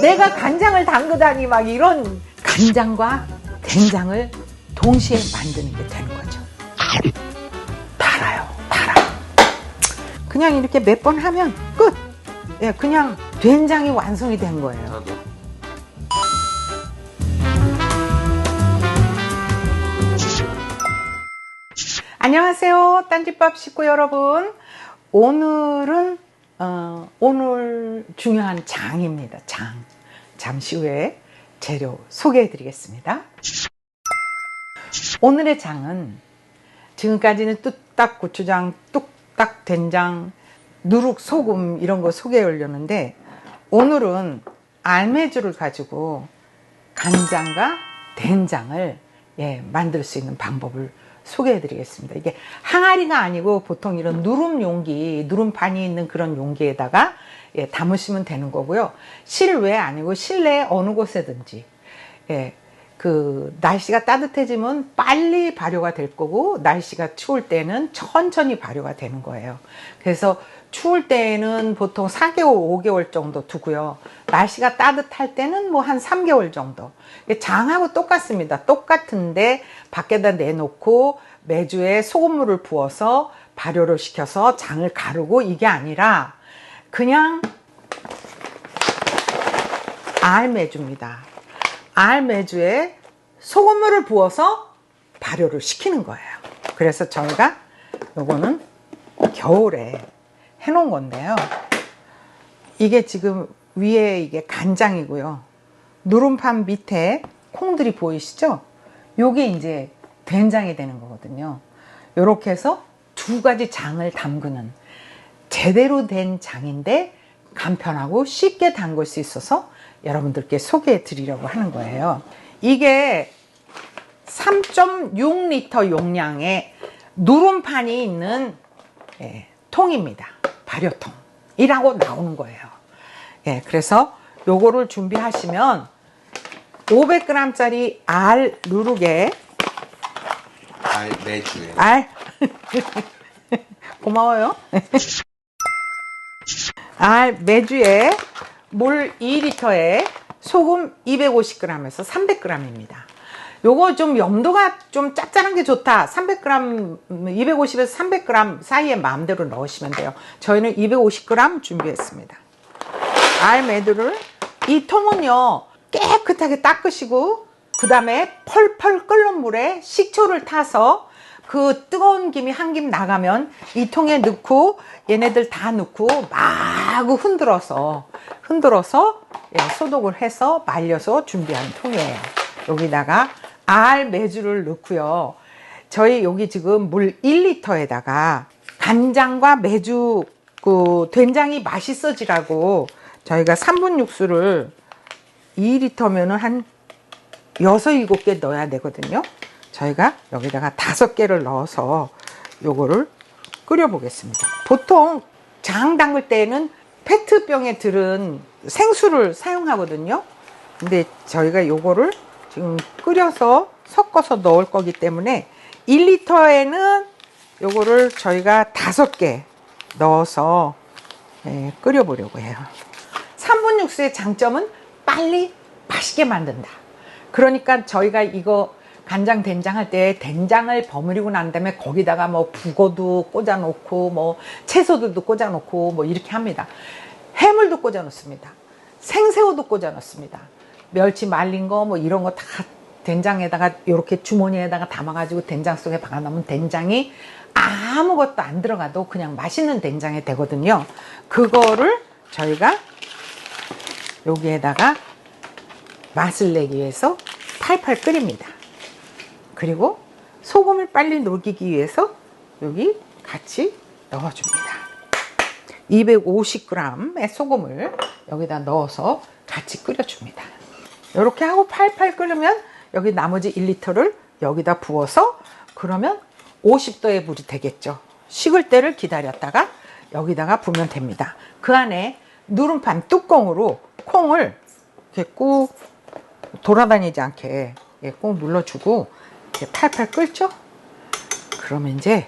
내가 간장을 담그다니 막 이런 간장과 된장을 동시에 만드는 게 되는 거죠. 달아요, 달아. 그냥 이렇게 몇 번 하면 끝. 예, 그냥 된장이 완성이 된 거예요. 안녕하세요. 딴지밥 식구 여러분. 오늘은, 어, 오늘 중요한 장입니다. 장. 잠시 후에 재료 소개해 드리겠습니다. 오늘의 장은 지금까지는 뚝딱 고추장, 뚝딱 된장, 누룩 소금 이런 거 소개해 올렸는데 오늘은 알매주를 가지고 간장과 된장을 예, 만들 수 있는 방법을 소개해 드리겠습니다. 이게 항아리가 아니고 보통 이런 누름 용기, 누름판이 있는 그런 용기에다가 예, 담으시면 되는 거고요. 실외 아니고 실내 어느 곳에든지 예, 그 날씨가 따뜻해지면 빨리 발효가 될 거고 날씨가 추울 때는 천천히 발효가 되는 거예요. 그래서 추울 때에는 보통 4개월, 5개월 정도 두고요. 날씨가 따뜻할 때는 뭐 한 3개월 정도. 장하고 똑같습니다. 똑같은데 밖에다 내놓고 매주에 소금물을 부어서 발효를 시켜서 장을 가르고 이게 아니라 그냥 알 매주입니다. 알매주에 소금물을 부어서 발효를 시키는 거예요. 그래서 저희가 요거는 겨울에 해놓은 건데요. 이게 지금 위에 이게 간장이고요. 누름판 밑에 콩들이 보이시죠? 요게 이제 된장이 되는 거거든요. 요렇게 해서 두 가지 장을 담그는 제대로 된 장인데 간편하고 쉽게 담글 수 있어서 여러분들께 소개해 드리려고 하는 거예요. 이게 3.6리터 용량의 누름판이 있는 예, 통입니다. 발효통이라고 나오는 거예요. 예, 그래서 요거를 준비하시면 500g짜리 알 누룩에 알 매주에. 알 고마워요. 알 매주에 물 2리터에 소금 250g에서 300g입니다. 요거 좀 염도가 좀 짭짤한 게 좋다. 300g, 250에서 300g 사이에 마음대로 넣으시면 돼요. 저희는 250g 준비했습니다. 알 매두를 이 통은요 깨끗하게 닦으시고 그 다음에 펄펄 끓는 물에 식초를 타서 그 뜨거운 김이 한 김 나가면 이 통에 넣고 얘네들 다 넣고 마구 흔들어서 흔들어서 예, 소독을 해서 말려서 준비한 통이에요. 여기다가 알 매주를 넣고요. 저희 여기 지금 물 1리터에다가 간장과 매주 그 된장이 맛있어지라고 저희가 3분 육수를 2리터면은 한 6, 7개 넣어야 되거든요. 저희가 여기다가 5개를 넣어서 요거를 끓여 보겠습니다. 보통 장 담글 때는 페트병에 들은 생수를 사용하거든요. 근데 저희가 요거를 지금 끓여서 섞어서 넣을 거기 때문에 1리터에는 요거를 저희가 5개 넣어서 예, 끓여 보려고 해요. 3분 육수의 장점은 빨리 맛있게 만든다. 그러니까 저희가 이거 간장 된장 할 때 된장을 버무리고 난 다음에 거기다가 뭐 북어도 꽂아 놓고 뭐 채소들도 꽂아 놓고 뭐 이렇게 합니다. 해물도 꽂아 놓습니다. 생새우도 꽂아 놓습니다. 멸치 말린 거 뭐 이런 거 다 된장에다가 이렇게 주머니에다가 담아가지고 된장 속에 박아놓으면 된장이 아무것도 안 들어가도 그냥 맛있는 된장이 되거든요. 그거를 저희가 여기에다가 맛을 내기 위해서 팔팔 끓입니다. 그리고 소금을 빨리 녹이기 위해서 여기 같이 넣어줍니다. 250g의 소금을 여기다 넣어서 같이 끓여줍니다. 이렇게 하고 팔팔 끓으면 여기 나머지 1리터를 여기다 부어서 그러면 50도의 물이 되겠죠. 식을 때를 기다렸다가 여기다가 부으면 됩니다. 그 안에 누름판 뚜껑으로 콩을 이렇게 꾹 돌아다니지 않게 꼭 눌러주고 이렇게 팔팔 끓죠? 그러면 이제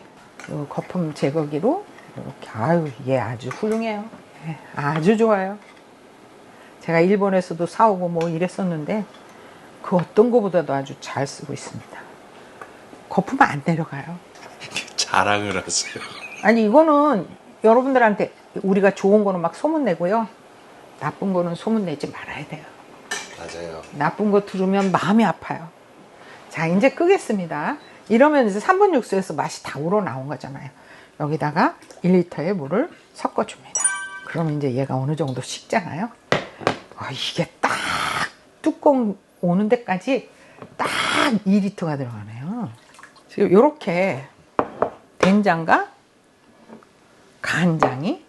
요 거품 제거기로 이렇게 아유 얘 아주 훌륭해요. 예, 아주 좋아요. 제가 일본에서도 사오고 뭐 이랬었는데 그 어떤 거보다도 아주 잘 쓰고 있습니다. 거품 안 내려가요. 자랑을 하세요. 아니 이거는 여러분들한테 우리가 좋은 거는 막 소문내고요. 나쁜 거는 소문내지 말아야 돼요. 맞아요. 나쁜 거 들으면 마음이 아파요. 자, 이제 끄겠습니다. 이러면 이제 3분 육수에서 맛이 다 우러나온 거잖아요. 여기다가 1리터의 물을 섞어줍니다. 그러면 이제 얘가 어느 정도 식잖아요. 아, 이게 딱 뚜껑 오는 데까지 딱 2리터가 들어가네요. 지금 이렇게 된장과 간장이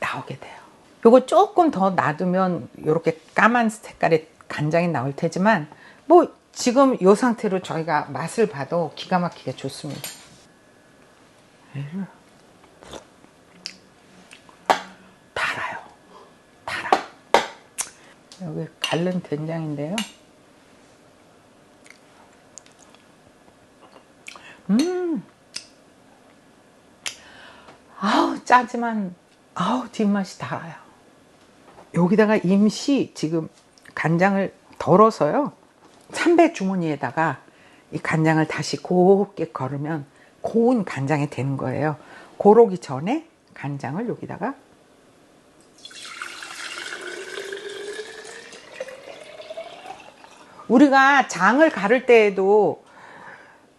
나오게 돼요. 요거 조금 더 놔두면 이렇게 까만 색깔의 간장이 나올 테지만 뭐 지금 요 상태로 저희가 맛을 봐도 기가 막히게 좋습니다. 달아요. 달아. 여기 갈른 된장인데요. 음. 아우 짜지만 아우 뒷맛이 달아요. 여기다가 임시 지금 간장을 덜어서요. 참배 주머니에다가 이 간장을 다시 곱게 걸으면 고운 간장이 되는 거예요. 고르기 전에 간장을 여기다가 우리가 장을 가를 때에도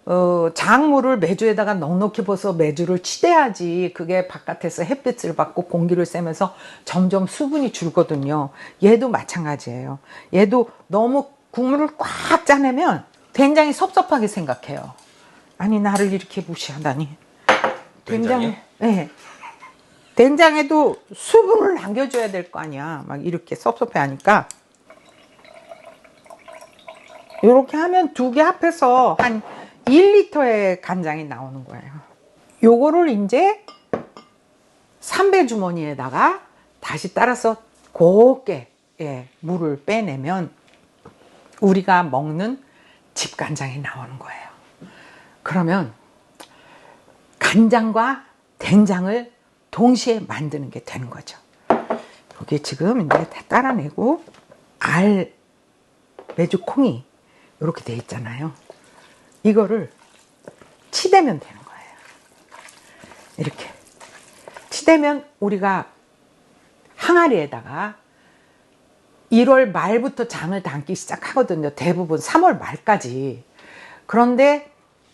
어, 장물을 매주에다가 넉넉히 벗어 매주를 치대야지 그게 바깥에서 햇빛을 받고 공기를 쐬면서 점점 수분이 줄거든요. 얘도 마찬가지예요. 얘도 너무 국물을 꽉 짜내면 된장이 섭섭하게 생각해요. 아니 나를 이렇게 무시하다니. 된장이요? 네. 된장에도 수분을 남겨줘야 될 거 아니야. 막 이렇게 섭섭해 하니까. 이렇게 하면 두 개 합해서 한 1리터의 간장이 나오는 거예요. 요거를 이제 삼배 주머니에다가 다시 따라서 곱게 예, 물을 빼내면 우리가 먹는 집간장이 나오는 거예요. 그러면 간장과 된장을 동시에 만드는 게 되는 거죠. 여기 지금 이제 다 따라내고 알 메주 콩이 이렇게 돼 있잖아요. 이거를 치대면 되는 거예요. 이렇게 치대면 우리가 항아리에다가 1월 말부터 장을 담기 시작하거든요. 대부분 3월 말까지. 그런데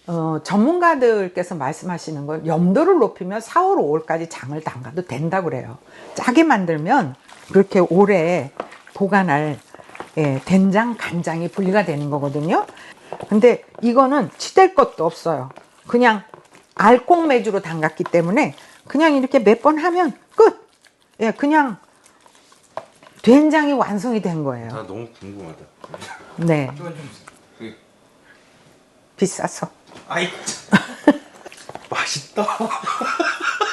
어, 전문가들께서 말씀하시는 건 염도를 높이면 4월, 5월까지 장을 담가도 된다 그래요. 짜게 만들면 그렇게 오래 보관할 예, 된장, 간장이 분리가 되는 거거든요. 근데 이거는 치댈 것도 없어요. 그냥 알콩 메주로 담갔기 때문에 그냥 이렇게 몇 번 하면 끝. 예, 그냥 된장이 완성이 된 거예요. 나 너무 궁금하다. 네, 그, 비싸서. 아이 맛있다.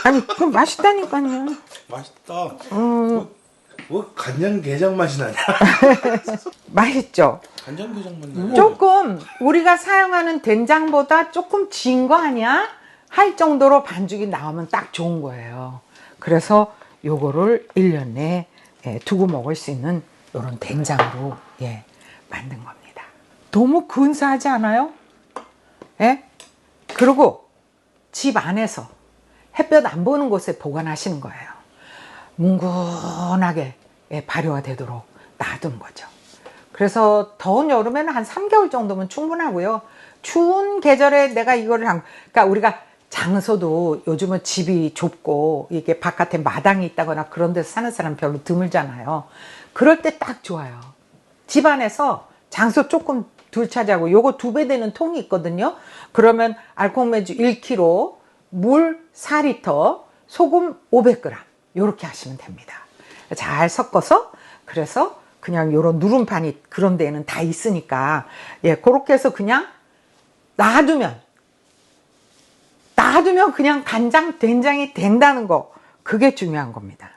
아니, 그 맛있다니까요. 맛있다. 음, 뭐 간장 게장 맛이 나냐? 맛있죠. 간장 게장 맛 나냐? 조금 우리가 사용하는 된장보다 조금 진 거 아니야? 할 정도로 반죽이 나오면 딱 좋은 거예요. 그래서 요거를 1년 내에 예, 두고 먹을 수 있는 요런 된장으로 예, 만든 겁니다. 너무 근사하지 않아요? 예? 그리고 집 안에서 햇볕 안 보는 곳에 보관하시는 거예요. 뭉근하게 예, 발효가 되도록 놔둔 거죠. 그래서 더운 여름에는 한 3개월 정도면 충분하고요. 추운 계절에 내가 이거를 한, 그러니까 우리가 장소도 요즘은 집이 좁고 이게 바깥에 마당이 있다거나 그런 데서 사는 사람 별로 드물잖아요. 그럴 때 딱 좋아요. 집 안에서 장소 조금 둘 차지하고 요거 두 배 되는 통이 있거든요. 그러면 알콩매주 1kg, 물 4리터, 소금 500g 요렇게 하시면 됩니다. 잘 섞어서 그래서 그냥 요런 누름판이 그런 데에는 다 있으니까 예, 그렇게 해서 그냥 놔두면 놔두면 그냥 간장 된장이 된다는 거 그게 중요한 겁니다.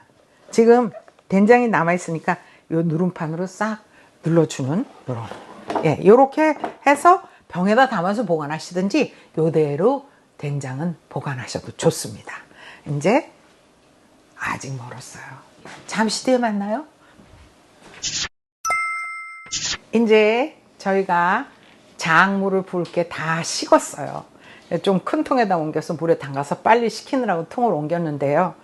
지금 된장이 남아 있으니까 요 누름판으로 싹 눌러주는 요런 예, 요렇게 해서 병에다 담아서 보관하시든지 요대로 된장은 보관하셔도 좋습니다. 이제 아직 멀었어요. 잠시 뒤에 만나요. 이제 저희가 장물을 부을 게 다 식었어요. 좀 큰 통에다 옮겨서 물에 담가서 빨리 식히느라고 통을 옮겼는데요.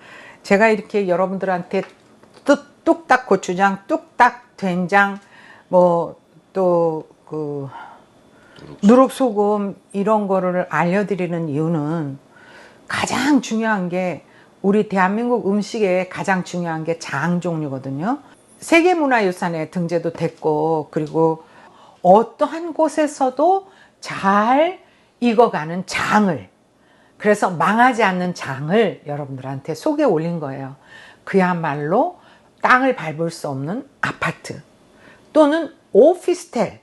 제가 이렇게 여러분들한테 뚝, 뚝딱 고추장, 뚝딱 된장, 뭐 또그 누룩 소금 이런 거를 알려드리는 이유는 가장 중요한 게 우리 대한민국 음식에 가장 중요한 게 장 종류거든요. 세계문화유산에 등재도 됐고 그리고 어떠한 곳에서도 잘 익어가는 장을 그래서 망하지 않는 장을 여러분들한테 속에 올린 거예요. 그야말로 땅을 밟을 수 없는 아파트 또는 오피스텔,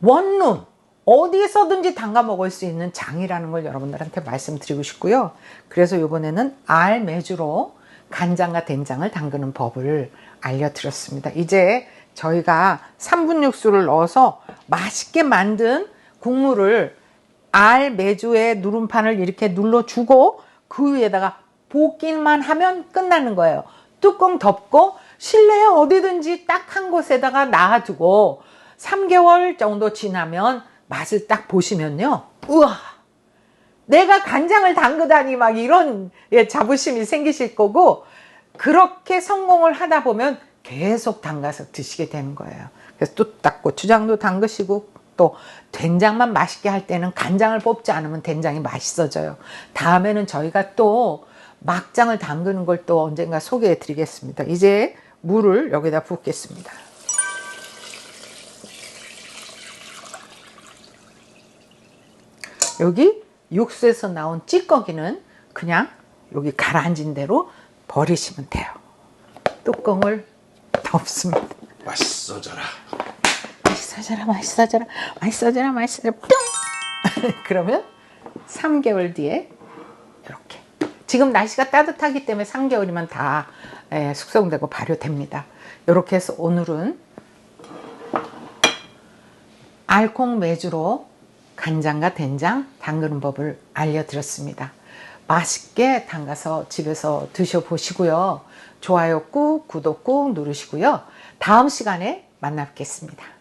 원룸 어디에서든지 담가 먹을 수 있는 장이라는 걸 여러분들한테 말씀드리고 싶고요. 그래서 이번에는 알 메주로 간장과 된장을 담그는 법을 알려드렸습니다. 이제 저희가 3분 육수를 넣어서 맛있게 만든 국물을 알 메주에 누름판을 이렇게 눌러주고 그 위에다가 볶기만 하면 끝나는 거예요. 뚜껑 덮고 실내에 어디든지 딱 한 곳에다가 놔두고 3개월 정도 지나면 맛을 딱 보시면요. 우와! 내가 간장을 담그다니 막 이런 예, 자부심이 생기실 거고 그렇게 성공을 하다 보면 계속 담가서 드시게 되는 거예요. 그래서 또 딱 고추장도 담그시고 또 된장만 맛있게 할 때는 간장을 뽑지 않으면 된장이 맛있어져요. 다음에는 저희가 또 막장을 담그는 걸 또 언젠가 소개해 드리겠습니다. 이제 물을 여기다 붓겠습니다. 여기 육수에서 나온 찌꺼기는 그냥 여기 가라앉은 대로 버리시면 돼요. 뚜껑을 덮습니다. 맛있어져라. 맛있어져라, 맛있어져라, 맛있어져라, 맛있어져라, 뿅! 그러면 3개월 뒤에 이렇게. 지금 날씨가 따뜻하기 때문에 3개월이면 다 예, 숙성되고 발효됩니다. 이렇게 해서 오늘은 알콩 메주로 간장과 된장 담그는 법을 알려드렸습니다. 맛있게 담가서 집에서 드셔보시고요. 좋아요 꾹, 구독 꾹 누르시고요. 다음 시간에 만나 뵙겠습니다.